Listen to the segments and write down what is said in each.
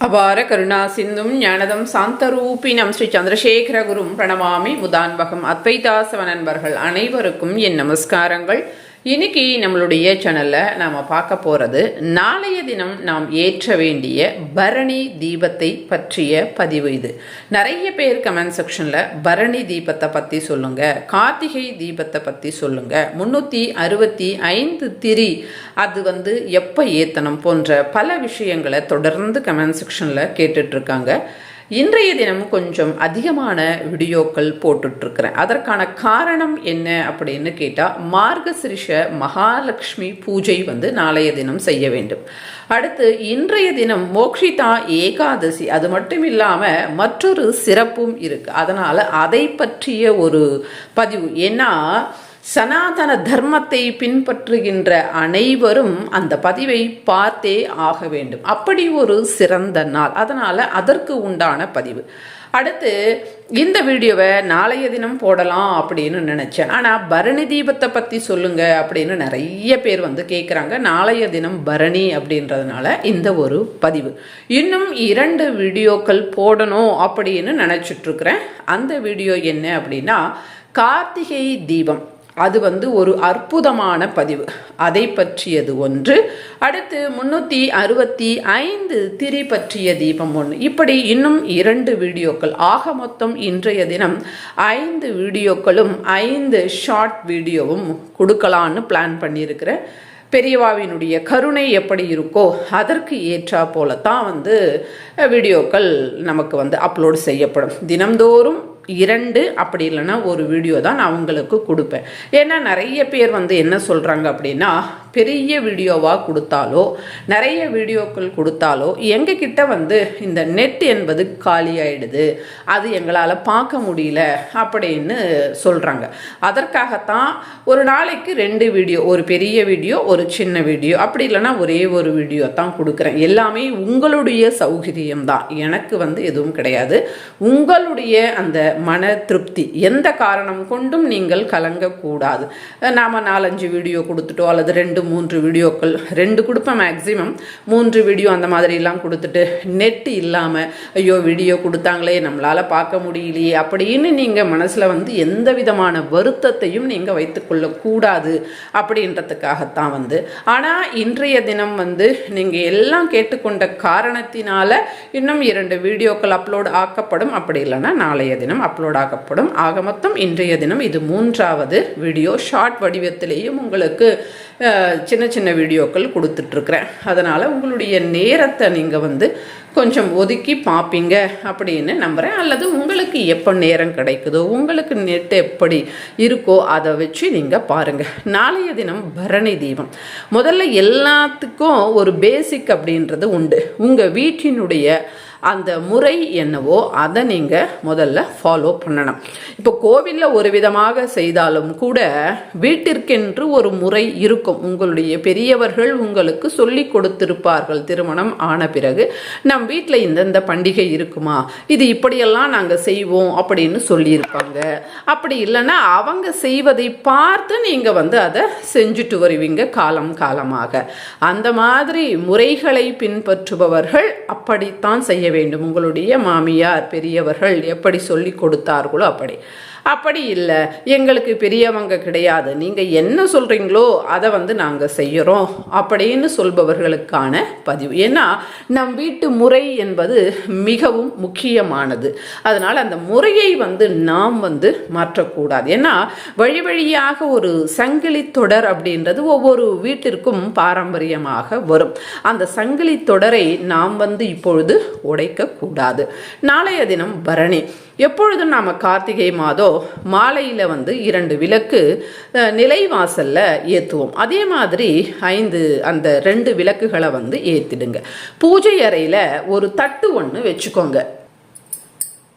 அபார கருணா சிந்தும் ஞானதம் சாந்தரூபினம் ஸ்ரீ சந்திரசேகர குரும் பிரணமாமி முதான்வகம் அத்வைதாசவ நண்பர்கள் அனைவருக்கும் என் நமஸ்காரங்கள். இன்னைக்கு நம்மளுடைய சேனலில் நாம் பார்க்க போகிறது நாளைய தினம் நாம் ஏற்ற வேண்டிய பரணி தீபத்தை பற்றிய பதிவு இது. நிறைய பேர் கமெண்ட் செக்ஷனில் பரணி தீபத்தை பற்றி சொல்லுங்கள் கார்த்திகை தீபத்தை பற்றி சொல்லுங்கள் முந்நூற்றி அறுபத்தி ஐந்து திரி அது வந்து எப்போ ஏற்றணும் போன்ற பல விஷயங்களை தொடர்ந்து கமெண்ட் செக்ஷனில் கேட்டுட்ருக்காங்க இருக்காங்க. இன்றைய தினம் கொஞ்சம் அதிகமான வீடியோக்கள் போட்டுட்ருக்கிறேன். அதற்கான காரணம் என்ன அப்படின்னு கேட்டால் மார்கசிரிஷ மகாலட்சுமி பூஜை வந்து நாளைய தினம் செய்ய வேண்டும். அடுத்து இன்றைய தினம் மோக்ஷிதா ஏகாதசி அது மட்டும் இல்லாமல் மற்றொரு சிறப்பும் இருக்குது அதனால் அதை பற்றிய ஒரு பதிவு. ஏன்னா சனாதன தர்மத்தை பின்பற்றுகின்ற அனைவரும் அந்த பதிவை பார்த்தே ஆக வேண்டும். அப்படி ஒரு சிறந்த நாள். அதனால் அதற்கு உண்டான பதிவு. அடுத்து இந்த வீடியோவை நாளைய தினம் போடலாம் அப்படின்னு நினச்சேன். ஆனால் பரணி தீபத்தை பற்றி சொல்லுங்க அப்படின்னு நிறைய பேர் வந்து கேட்குறாங்க நாளைய தினம் பரணி அப்படின்றதுனால இந்த ஒரு பதிவு. இன்னும் இரண்டு வீடியோக்கள் போடணும் அப்படின்னு நினச்சிட்ருக்குறேன் அந்த வீடியோ என்ன அப்படின்னா கார்த்திகை தீபம். அது வந்து ஒரு அற்புதமான பதிவு. அதை பற்றியது ஒன்று. அடுத்து முன்னூற்றி அறுபத்தி ஐந்து திரி பற்றிய தீபம் ஒன்று. இப்படி இன்னும் இரண்டு வீடியோக்கள். ஆக மொத்தம் இன்றைய தினம் ஐந்து வீடியோக்களும் ஐந்து ஷார்ட் வீடியோவும் கொடுக்கலான்னு பிளான் பண்ணியிருக்கிறேன் பெரியவாவினுடைய கருணை எப்படி இருக்கோ அதற்கு ஏற்றா போல தான் வந்து வீடியோக்கள் நமக்கு வந்து அப்லோட் செய்யப்படும். தினம்தோறும் இரண்டு அப்படி இல்லைன்னா ஒரு வீடியோ தான் நான் அவங்களுக்கு கொடுப்பேன். ஏன்னா நிறைய பேர் வந்து என்ன சொல்கிறாங்க அப்படின்னா பெரிய வீடியோவாக கொடுத்தாலோ நிறைய வீடியோக்கள் கொடுத்தாலோ எங்ககிட்ட வந்து இந்த நெட் என்பது காலி ஆயிடுது அது எங்களால் பார்க்க முடியல அப்படின்னு சொல்கிறாங்க அதற்காகத்தான் ஒரு நாளைக்கு ரெண்டு வீடியோ ஒரு பெரிய வீடியோ ஒரு சின்ன வீடியோ அப்படி இல்லைன்னா ஒரே ஒரு வீடியோ தான் கொடுக்குறேன். எல்லாமே உங்களுடைய சௌகரியம் தான். எனக்கு வந்து எதுவும் கிடையாது. உங்களுடைய அந்த மன திருப்தி எந்த காரணம் கொண்டும் நீங்கள் கலங்கக்கூடாது. நாம் நாலஞ்சு வீடியோ கொடுத்துட்டோ அல்லது ரெண்டு மூன்று வீடியோக்கள் ரெண்டு கொடுப்பேன் மேக்ஸிமம் மூன்று வீடியோ அந்த மாதிரிலாம் கொடுத்துட்டு நெட் இல்லாமல் ஐயோ வீடியோ கொடுத்தாங்களே நம்மளால் பார்க்க முடியலையே அப்படின்னு நீங்கள் மனசில் வந்து எந்த விதமான வருத்தத்தையும் நீங்கள் வைத்துக்கொள்ளக்கூடாது அப்படின்றதுக்காகத்தான் வந்து. ஆனால் இன்றைய தினம் வந்து நீங்கள் எல்லாம் கேட்டுக்கொண்ட காரணத்தினால இன்னும் இரண்டு வீடியோக்கள் அப்லோட் ஆக்கப்படும். அப்படி இல்லைன்னா நாளைய தினம் அப்லோட் ஆக்கப்படும். ஆக மொத்தம் இன்றைய தினம் இது மூன்றாவது வீடியோ. ஷார்ட் வடிவத்திலேயும் உங்களுக்கு சின்ன சின்ன வீடியோக்கள் கொடுத்துட்ருக்குறேன். அதனால் உங்களுடைய நேரத்தை நீங்கள் வந்து கொஞ்சம் ஒதுக்கி பார்ப்பீங்க அப்படின்னு நம்புகிறேன் அல்லது உங்களுக்கு எப்போ நேரம் கிடைக்குதோ உங்களுக்கு நெட் எப்படி இருக்கோ அதை வச்சு நீங்கள் பாருங்கள் நாளைய தினம் பரணி தீபம். முதல்ல எல்லாத்துக்கும் ஒரு பேசிக் அப்படின்றது உண்டு. உங்கள் வீட்டினுடைய அந்த முறை என்னவோ அதை நீங்கள் முதல்ல ஃபாலோ பண்ணணும். இப்போ கோவிலில் ஒரு விதமாக செய்தாலும் கூட வீட்டிற்கென்று ஒரு முறை இருக்கும். உங்களுடைய பெரியவர்கள் உங்களுக்கு சொல்லி கொடுத்திருப்பார்கள். திருமணம் ஆன பிறகு நம் வீட்டில் இந்தந்த பண்டிகை இருக்குமா? இது இப்படியெல்லாம் நாங்கள் செய்வோம் அப்படின்னு சொல்லியிருப்பாங்க. அப்படி இல்லைன்னா அவங்க செய்வதை பார்த்து நீங்கள் வந்து அதை செஞ்சுட்டு வருவீங்க காலம் காலமாக. அந்த மாதிரி முறைகளை பின்பற்றுபவர்கள் அப்படித்தான் செய்ய வேண்டும். உங்களுடைய மாமியார் பெரியவர்கள் எப்படி சொல்லி கொடுத்தார்களோ அப்படி. அப்படி இல்லை. எங்களுக்கு பெரியவங்க கிடையாது. நீங்கள் என்ன சொல்கிறீங்களோ அதை வந்து நாங்கள் செய்கிறோம் அப்படின்னு சொல்பவர்களுக்கான பதிவு. ஏன்னா நம் வீட்டு முறை என்பது மிகவும் முக்கியமானது. அதனால் அந்த முறையை வந்து நாம் வந்து மாற்றக்கூடாது. ஏன்னா வழி வழியாக ஒரு சங்கிலி தொடர் அப்படின்றது ஒவ்வொரு வீட்டிற்கும் பாரம்பரியமாக வரும். அந்த சங்கிலி தொடரை நாம் வந்து இப்பொழுது உடைக்கக்கூடாது. நாளைய தினம் பரணி. எப்பொழுதும் நாம் கார்த்திகை மாதம் மாலையில் வந்து இரண்டு விளக்கு நிலைவாசலில் ஏற்றுவோம் அதே மாதிரி ஐந்து அந்த ரெண்டு விளக்குகளை வந்து ஏற்றிடுங்க பூஜை அறையில் ஒரு தட்டு ஒன்று வச்சுக்கோங்க.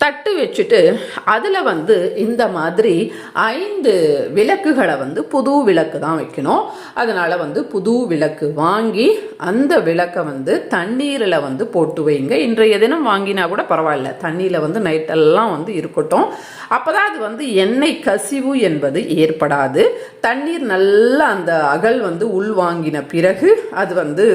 தட்டு வச்சுட்டு அதில் வந்து இந்த மாதிரி ஐந்து விளக்குகளை வந்து புது விளக்கு தான் வைக்கணும். அதனால் வந்து புது விளக்கு வாங்கி அந்த விளக்கை வந்து தண்ணீரில் வந்து போட்டு வைங்க. இன்றைய தினம் வாங்கினா கூட பரவாயில்ல. தண்ணியில் வந்து நைட்டெல்லாம் வந்து இருக்கட்டும். அப்போ தான் அது வந்து எண்ணெய் கசிவு என்பது ஏற்படாது. தண்ணீர் நல்லா அந்த அகல் வந்து உள்வாங்கின பிறகு அது வந்து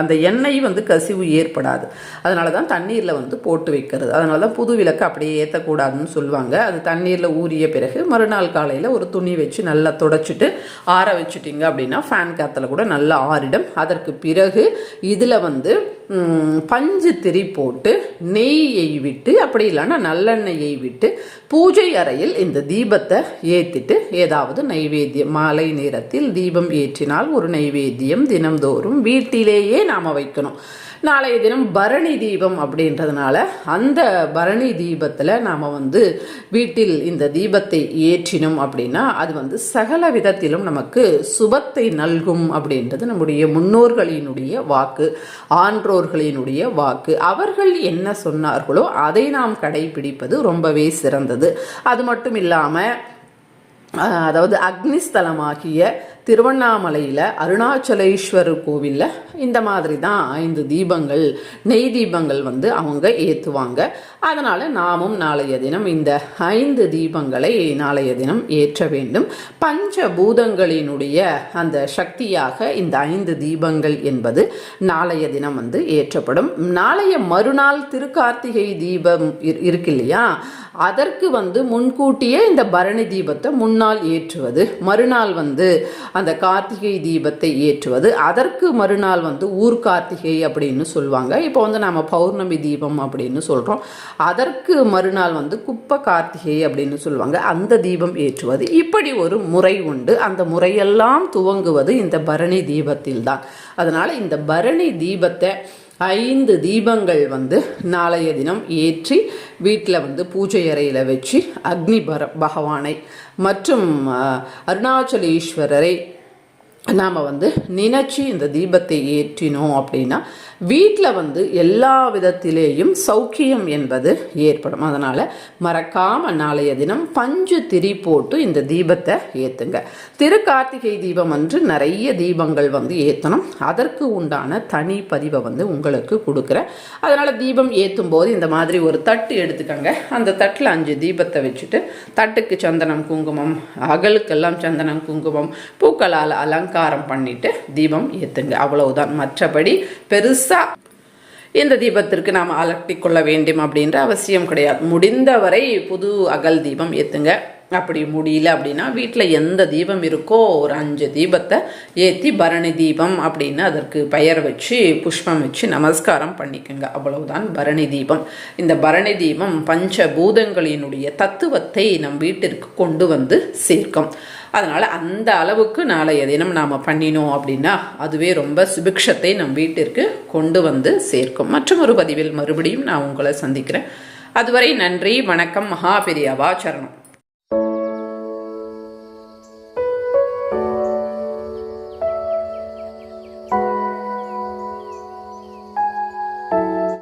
அந்த எண்ணெய் வந்து கசிவு ஏற்படாது. அதனால தான் தண்ணீரில் வந்து போட்டு வைக்கிறது. அதனால தான் புது விளக்கு அப்படியே ஏற்றக்கூடாதுன்னு சொல்லுவாங்க. அது தண்ணீரில் ஊறிய பிறகு மறுநாள் காலையில் ஒரு துணி வச்சு நல்லா தொடச்சிட்டு ஆற வச்சுட்டிங்க அப்படின்னா ஃபேன் காற்றுல கூட நல்லா ஆறிடும். அதற்கு பிறகு இதில் வந்து பஞ்சு திரி போட்டு நெய்யை விட்டு அப்படி இல்லைன்னா நல்லெண்ணெயை விட்டு பூஜை அறையில் இந்த தீபத்தை ஏற்றிட்டு ஏதாவது நைவேத்தியம் மாலை நேரத்தில் தீபம் ஏற்றினால் ஒரு நைவேத்தியம் தினம்தோறும் வீட்டிலேயே நாம் வைக்கணும். நாளைய தினம் பரணி தீபம் அப்படின்றதுனால அந்த பரணி தீபத்தில் நாம் வந்து வீட்டில் இந்த தீபத்தை ஏற்றினோம் அப்படின்னா அது வந்து சகல விதத்திலும் நமக்கு சுபத்தை நல்கும் அப்படின்றது நம்முடைய முன்னோர்களினுடைய வாக்கு. ஆன்றோர்களினுடைய வாக்கு. அவர்கள் என்ன சொன்னார்களோ அதை நாம் கடைபிடிப்பது ரொம்பவே சிறந்தது. அது மட்டும் இல்லாமல் அதாவது அக்னிஸ்தலமாகிய திருவண்ணாமலையில் அருணாச்சலேஸ்வரர் கோவிலில் இந்த மாதிரி தான் ஐந்து தீபங்கள் நெய் தீபங்கள் வந்து அவங்க ஏற்றுவாங்க அதனால் நாமும் நாளைய தினம் இந்த ஐந்து தீபங்களை நாளைய தினம் ஏற்ற வேண்டும். பஞ்ச பூதங்களினுடைய அந்த சக்தியாக இந்த ஐந்து தீபங்கள் என்பது நாளைய தினம் வந்து ஏற்றப்படும். நாளைய மறுநாள் திருக்கார்த்திகை தீபம் இரு- இருக்கு இல்லையா? அதற்கு வந்து முன்கூட்டியே இந்த பரணி தீபத்தை முன்னால் ஏற்றுவது மறுநாள் வந்து அந்த கார்த்திகை தீபத்தை ஏற்றுவது அதற்கு மறுநாள் வந்து ஊர் கார்த்திகை அப்படின்னு சொல்லுவாங்க. இப்போ வந்து நம்ம பௌர்ணமி தீபம் அப்படின்னு சொல்கிறோம் அதற்கு மறுநாள் வந்து குப்ப கார்த்திகை அப்படின்னு சொல்லுவாங்க. அந்த தீபம் ஏற்றுவது. இப்படி ஒரு முறை உண்டு. அந்த முறையெல்லாம் துவங்குவது இந்த பரணி தீபத்தில் தான் அதனால் இந்த பரணி தீபத்தை ஐந்து தீபங்கள் வந்து நாளைய தினம் ஏற்றி வீட்டில் வந்து பூஜை அறையில் வச்சு அக்னி பர பகவானை மற்றும் அருணாச்சலேஸ்வரரை நாம் வந்து நினச்சி இந்த தீபத்தை ஏற்றினோம் அப்படின்னா வீட்டில் வந்து எல்லா விதத்திலேயும் சௌக்கியம் என்பது ஏற்படும். அதனால் மறக்காமல் நாளைய தினம் பஞ்சு திரி போட்டு இந்த தீபத்தை ஏற்றுங்க திருக்கார்த்திகை தீபம் அன்று நிறைய தீபங்கள் வந்து ஏற்றணும் அதற்கு உண்டான தனி பதிவை வந்து உங்களுக்கு கொடுக்குறேன் அதனால் தீபம் ஏற்றும் போது இந்த மாதிரி ஒரு தட்டு எடுத்துக்கோங்க. அந்த தட்டில் அஞ்சு தீபத்தை வச்சுட்டு தட்டுக்கு சந்தனம் குங்குமம் அகலுக்கெல்லாம் சந்தனம் குங்குமம் பூக்களால் அலங்காரம் பண்ணிட்டு தீபம் ஏற்றுங்க அவ்வளவுதான். மற்றபடி பெருசாக இந்த தீபத்திற்கு நாம் அலட்டி கொள்ள வேண்டும் அப்படின்ற அவசியம் கிடையாது. முடிந்தவரை புது அகல் தீபம் ஏற்றுங்க அப்படி முடியல அப்படின்னா வீட்டில் எந்த தீபம் இருக்கோ ஒரு அஞ்சு தீபத்தை ஏற்றி பரணி தீபம் அப்படின்னு அதற்கு பெயர் வச்சு புஷ்பம் வச்சு நமஸ்காரம் பண்ணிக்கோங்க. அவ்வளவுதான் பரணி தீபம். இந்த பரணி தீபம் பஞ்ச பூதங்களினுடைய தத்துவத்தை நம் வீட்டிற்கு கொண்டு வந்து சேர்க்கும். அதனால் அந்த அளவுக்கு நாளைய தினம் நாம் பண்ணினோம் அப்படின்னா அதுவே ரொம்ப சுபிக்ஷத்தை நம் வீட்டிற்கு கொண்டு வந்து சேர்க்கும். மற்றும் ஒரு பதிவில் மறுபடியும் நான் உங்களை சந்திக்கிறேன். அதுவரை நன்றி வணக்கம் மகாபெரியாவா சரணம்.